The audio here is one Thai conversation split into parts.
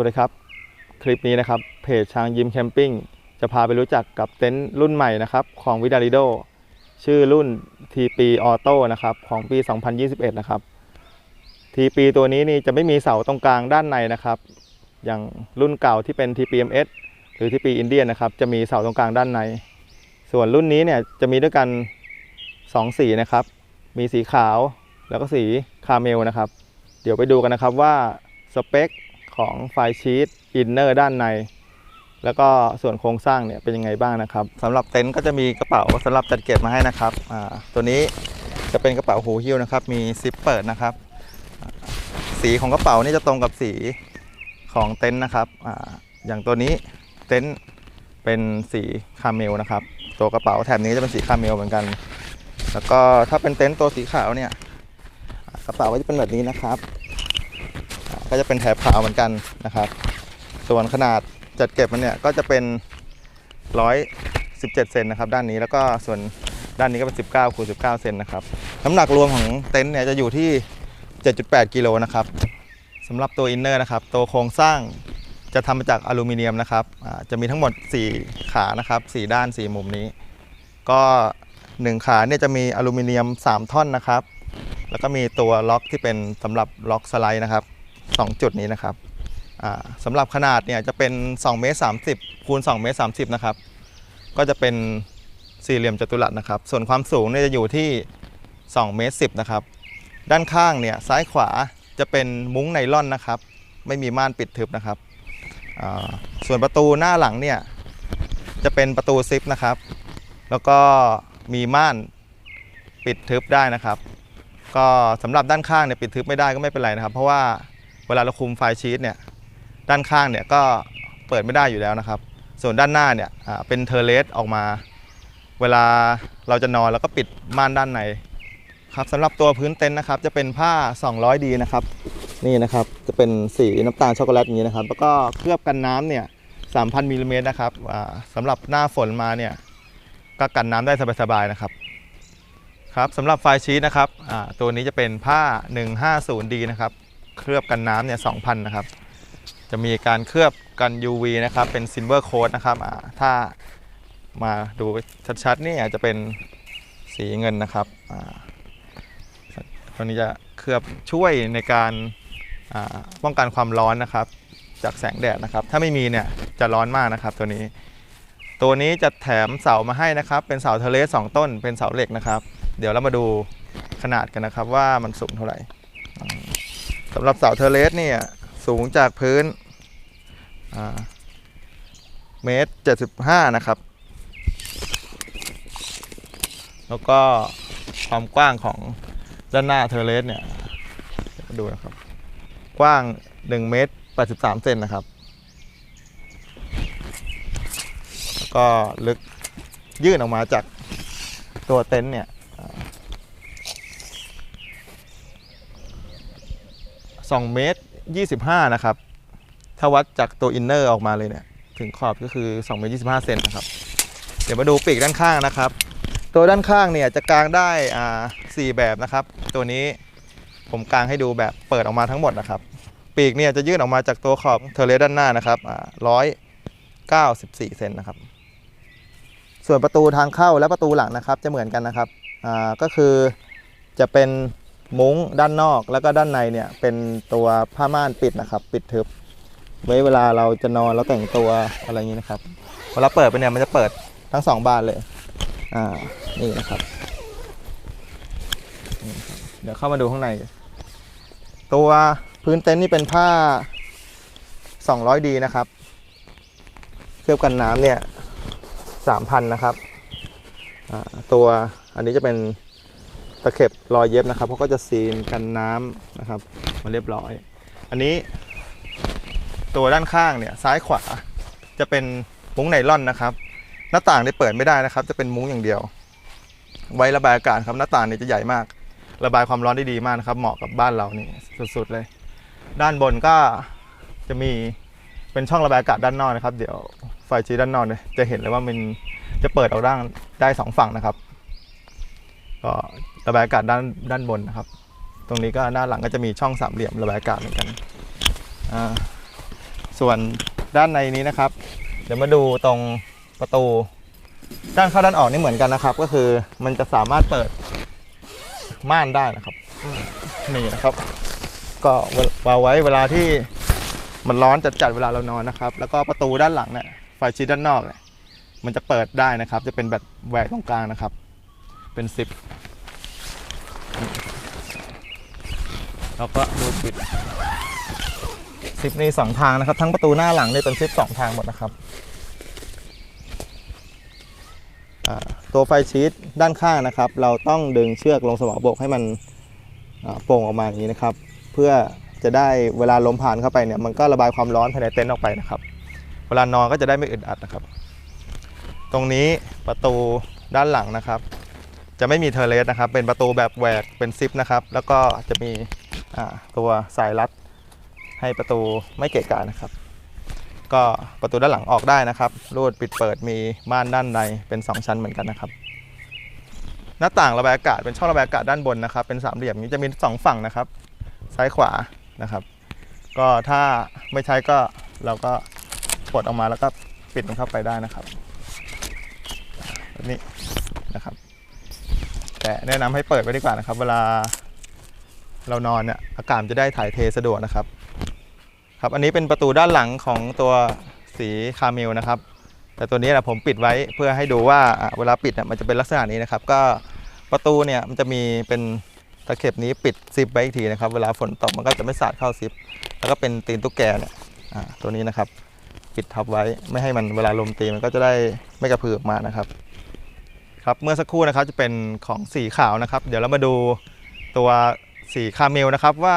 วัสดีครับ คลิปนี้นะครับ เพจช้างยิมแคมปิ้งจะพาไปรู้จักกับเต็นท์รุ่นใหม่นะครับ ของวิดาริโดชื่อรุ่น TP Auto นะครับ ของปี 2021 นะครับ TP ตัวนี้นี่จะไม่มีเสาตรงกลางด้านในนะครับ อย่างรุ่นเก่าที่เป็น TPMS หรือ TP Indian นะครับ จะมีเสาตรงกลางด้านใน ส่วนรุ่นนี้เนี่ยจะมีด้วยกัน 2 สีนะครับ มีสีขาวแล้วก็สีคาเมลนะครับ เดี๋ยวไปดูกันนะครับว่าสเปค ของไฟชีตอินเนอร์ด้านใน แล้วก็ส่วนโครงสร้างเนี่ยเป็นยังไงบ้างนะครับสำหรับเต็นท์ก็จะมีกระเป๋าสำหรับจัดเก็บมาให้นะครับตัวนี้จะเป็นกระเป๋าหูหิ้วนะครับ มีซิปเปิดนะครับ สีของกระเป๋านี่จะตรงกับสีของเต็นท์นะครับออย่างตัวนี้เต็นท์เป็นสีคาเมลนะครับ ตัวกระเป๋าแถบนี้จะเป็นสีคาเมลเหมือนกัน แล้วก็ถ้าเป็นเต็นท์ตัวสีขาวเนี่ยกระเป๋าก็จะเป็นแบบนี้นะครับ ก็จะเป็นแถบขาวเหมือนกันนะครับ ส่วนขนาดจัดเก็บมันเนี่ยก็จะเป็น 117 เซนนะครับ ด้านนี้แล้วก็ส่วนด้านนี้ก็เป็น 19คูณ19 เซนนะครับ น้ำหนักรวมของเต็นท์เนี่ยจะอยู่ที่ 7.8 กิโลนะครับสำหรับตัวอินเนอร์นะครับตัวโครงสร้างจะทำมาจากอลูมิเนียมนะครับจะมีทั้งหมด 4 ขานะครับ 4 ด้าน 4 มุมนี้ ก็ 1 ขาเนี่ยจะมีอลูมิเนียม 3 ท่อนนะครับ แล้วก็มีตัวล็อกที่เป็นสำหรับล็อกสไลด์นะครับ 2 จุดนี้นะครับสำหรับขนาดเนี่ยจะเป็น2เมตร30คูณ2เมตร30นะครับก็จะเป็นสี่เหลี่ยมจัตุรัสนะครับ ส่วนความสูงเนี่ยจะอยู่ที่2เมตร10นะครับด้านข้างเนี่ยซ้ายขวาจะเป็นมุ้งไนล่อนนะครับ ไม่มีม่านปิดทึบนะครับส่วนประตูหน้าหลังเนี่ยจะเป็นประตูซิปนะครับ แล้วก็มีม่านปิดทึบได้นะครับ ก็สำหรับด้านข้างเนี่ยปิดทึบไม่ได้ก็ไม่เป็นไรนะครับ เพราะว่า เวลาเราคุมไฟชีตเนี่ยด้านข้างเนี่ยก็เปิดไม่ได้อยู่แล้วนะครับ ส่วนด้านหน้าเนี่ยเป็นเทอร์เลสออกมา เวลาเราจะนอนแล้วก็ปิดม่านด้านในครับสำหรับตัวพื้นเต็นท์นะครับ จะเป็นผ้า 200ดีนะครับ นี่นะครับจะเป็นสีน้ำตาลช็อกโกแลตอย่างนี้นะครับ แล้วก็เคลือบกันน้ำเนี่ย 3,000มิลลิเมตรนะครับอ่าสำหรับหน้าฝนมาเนี่ยก็กันน้ำได้สบายๆนะครับครับสำหรับไฟชีตนะครับตัวนี้จะเป็นผ้า 150D นะครับ เคลือบกันน้ำเนี่ย2,000 นะครับ จะมีการเคลือบกัน UV นะครับ เป็นซิลเวอร์โค้ดนะครับถ้ามาดูชัดๆนี่อาจจะเป็นสีเงินนะครับตัวนี้จะเคลือบช่วยในการป้องกันความร้อนนะครับ จากแสงแดดนะครับ ถ้าไม่มีเนี่ยจะร้อนมากนะครับ ตัวนี้ ตัวนี้จะแถมเสามาให้นะครับ เป็นเสาเทเลสสองต้น เป็นเสาเหล็กนะครับ เดี๋ยวเรามาดูขนาดกันนะครับว่ามันสูงเท่าไหร่ สำหรับเสาเทเลสเนี่ยสูงจากพื้นเมตรเจ็ดสิบห้านะครับ แล้วก็ความกว้างของด้านหน้าเทเลสเนี่ยดูนะครับ กว้าง1เมตร83เซนนะครับแล้วก็ลึกยื่นออกมาจากตัวเต็นท์เนี่ย สองเมตรยี่สิบห้านะครับ ถ้าวัดจากตัวอินเนอร์ออกมาเลยเนี่ย ถึงขอบก็คือ2เมตร25เซนนะครับ เดี๋ยวมาดูปีกด้านข้างนะครับ ตัวด้านข้างเนี่ยจะกางได้อ่าสี่แบบนะครับ ตัวนี้ผมกางให้ดูแบบเปิดออกมาทั้งหมดนะครับ ปีกเนี่ยจะยื่นออกมาจากตัวขอบเทเลด้านหน้านะครับร้อยเก้าสิบสี่เซนนะครับ ส่วนประตูทางเข้าและประตูหลังนะครับ จะเหมือนกันนะครับอ่าก็คือจะเป็น มุ้งด้านนอกแล้วก็ด้านในเนี่ยเป็นตัวผ้าม่านปิดนะครับ ปิดทึบ ไว้เวลาเราจะนอนแล้วแต่งตัวอะไรอย่างนี้นะครับเวลาเปิดไปเนี่ยมันจะเปิดทั้งสองบานเลยอ่านี่นะครับเดี๋ยวเข้ามาดูข้างใน ตัวพื้นเต็นท์นี่เป็นผ้า 200D นะครับ เคลือบกันน้ำเนี่ย3,000 นะครับอ่าตัวอันนี้จะเป็น ตะเข็บรอยเย็บนะครับเขาก็จะซีนกันน้ำนะครับมาเรียบร้อย อันนี้ ตัวด้านข้างเนี่ยซ้ายขวาจะเป็นมุ้งไนล่อนนะครับ หน้าต่างเนี่ยเปิดไม่ได้นะครับ จะเป็นมุ้งอย่างเดียว ไว้ระบายอากาศครับหน้าต่างเนี่ยจะใหญ่มาก ระบายความร้อนได้ดีมากนะครับ เหมาะกับบ้านเรานี่สุดๆเลย ด้านบนก็จะมีเป็นช่องระบายอากาศด้านนอกนะครับ เดี๋ยวไฟชี้ด้านนอกเนี่ยจะเห็นเลยว่ามันจะเปิดออกด้านได้สองฝั่งนะครับ ก็ ระบายอากาศด้านด้านบนนะครับ ตรงนี้ก็ด้าหลังก็จะมีช่องสามเหลี่ยมระบายอากาศเหมือนกันส่วนด้านในนี้นะครับ เดี๋ยวมาดูตรงประตู ด้านเข้าด้านออกนี่เหมือนกันนะครับ ก็คือมันจะสามารถเปิดม่านได้นะครับนี่นะครับ ก็วางไว้เวลาที่มันร้อนจัดจัดๆเวลาเรานอนนะครับ แล้วก็ประตูด้านหลังเนี่ยไฟชิดด้านนอกเนี่ยมันจะเปิดได้นะครับ จะเป็นแบบแหวกตรงกลางนะครับ เป็นซิป แล้วก็รูดปิดซิปนี่สองทางนะครับ ทั้งประตูหน้าหลังเนี่ยเป็นซิปสองทางหมดนะครับตัวไฟชีตด้านข้างนะครับ เราต้องดึงเชือกลงสมอบกให้มันโป่งออกมาอย่างนี้นะครับ เพื่อจะได้เวลาลมผ่านเข้าไปเนี่ยมันก็ระบายความร้อนภายในเต็นท์ออกไปนะครับ เวลานอนก็จะได้ไม่อึดอัดนะครับ ตรงนี้ประตูด้านหลังนะครับ จะไม่มีเทอร์เลสนะครับ เป็นประตูแบบแหวกเป็นซิปนะครับ แล้วก็จะมีตัวสายรัด ให้ประตูไม่เกะกะนะครับ ก็ประตูด้านหลังออกได้นะครับรูดปิดเปิดมีม่านด้านในเป็น 2 ชั้นเหมือนกันนะครับ หน้าต่างระบายอากาศเป็นช่องระบายอากาศด้านบนนะครับ เป็นสามเหลี่ยมนี้จะมีสองฝั่งนะครับ ซ้ายขวานะครับ ก็ถ้าไม่ใช้ก็เราก็ปลดออกมาแล้วก็ปิดมันเข้าไปได้นะครับแบบนี้นะครับ แต่แนะนำให้เปิดไว้ดีกว่านะครับ เวลาเรานอนเนี่ยอากาศจะได้ถ่ายเทสะดวกนะครับ ครับอันนี้เป็นประตูด้านหลังของตัวสีคาเมลนะครับ แต่ตัวนี้นะผมปิดไว้เพื่อให้ดูว่าเวลาปิดน่ะมันจะเป็นลักษณะนี้นะครับ ก็ประตูเนี่ยมันจะมีเป็นตะเข็บนี้ปิดซิปไว้อีกทีนะครับ เวลาฝนตกมันก็จะไม่สาดเข้าซิป แล้วก็เป็นตีนตุ๊กแกเนี่ยตัวนี้นะครับ ปิดทับไว้ไม่ให้มันเวลาลมตีมันก็จะได้ไม่กระพือออกมานะครับ ครับเมื่อสักครู่นะครับจะเป็นของสีขาวนะครับ เดี๋ยวเรามาดูตัวสีคาเมลนะครับ ว่า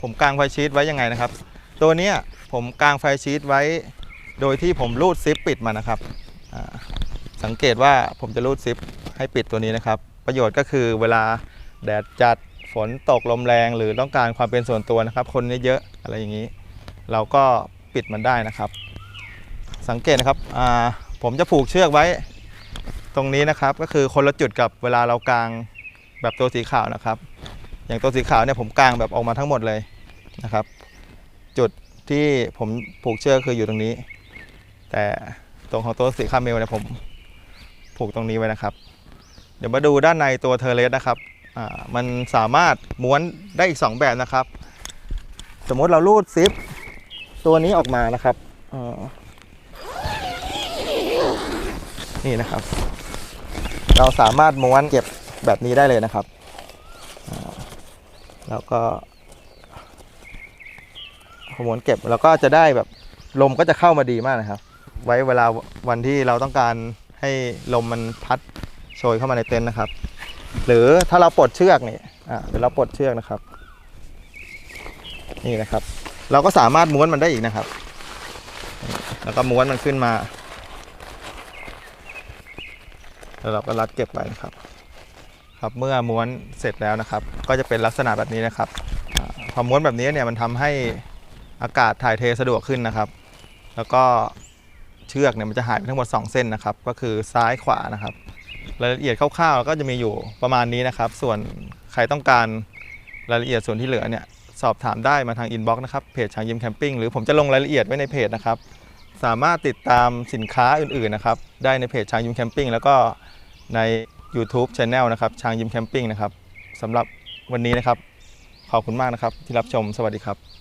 ผมกางไฟชีตไว้ยังไงนะครับ ตัวนี้ผมกางไฟชีตไว้ โดยที่ผมรูดซิปปิดมานะครับสังเกตว่าผมจะรูดซิปให้ปิดตัวนี้นะครับ ประโยชน์ก็คือเวลาแดดจัดฝนตกลมแรง หรือต้องการความเป็นส่วนตัวนะครับ คนเยอะๆอะไรอย่างนี้ เราก็ปิดมันได้นะครับ สังเกตนะครับผมจะผูกเชือกไว้ ตรงนี้นะครับก็คือคนละจุดกับเวลาเรากางแบบตัวสีขาวนะครับ อย่างตัวสีขาวเนี่ยผมกางแบบออกมาทั้งหมดเลยนะครับ จุดที่ผมผูกเชือกคืออยู่ตรงนี้ แต่ตรงของตัวสีคาเมลเนี่ยผมผูกตรงนี้ไว้นะครับ เดี๋ยวมาดูด้านในตัวเทเลสนะครับมันสามารถม้วนได้อีก 2 แบบนะครับ สมมติเราลูดซิปตัวนี้ออกมานะครับนี่นะครับ เราสามารถม้วนเก็บแบบนี้ได้เลยนะครับแล้วก็ฮอร์โมนเก็บแล้วก็จะได้แบบลมก็จะเข้ามาดีมากนะครับ ไว้เวลาวันที่เราต้องการให้ลมมันพัดโชยเข้ามาในเต็นท์นะครับ หรือถ้าเราปลดเชือกนี่อ่าเดี๋ยวเราปลดเชือกนะครับ นี่นะครับ เราก็สามารถม้วนมันได้อีกนะครับ แล้วก็ม้วนมันขึ้นมา แล้วเราก็รัดเก็บไว้นะครับ ครับเมื่อม้วนเสร็จแล้วนะครับ ก็จะเป็นลักษณะแบบนี้นะครับพอม้วนแบบนี้เนี่ยมันทำให้อากาศถ่ายเทสะดวกขึ้นนะครับ แล้วก็เชือกเนี่ยมันจะหายไปทั้งหมด 2 เส้นนะครับ ก็คือซ้ายขวานะครับรายละเอียดคร่าวๆก็จะมีอยู่ประมาณนี้นะครับ ส่วนใครต้องการรายละเอียดส่วนที่เหลือเนี่ยสอบถามได้มาทางอินบ็อกซ์นะครับเพจช้างยิมแคมปิ้งหรือผมจะลงรายละเอียดไว้ในเพจนะครับ สามารถติดตามสินค้าอื่นๆนะครับ ได้ในเพจช้างยิมแคมปิ้งแล้วก็ ใน YouTube Channel นะครับช้างยิมแคมปิ้งนะครับสำหรับวันนี้นะครับ ขอบคุณมากนะครับที่รับชมสวัสดีครับ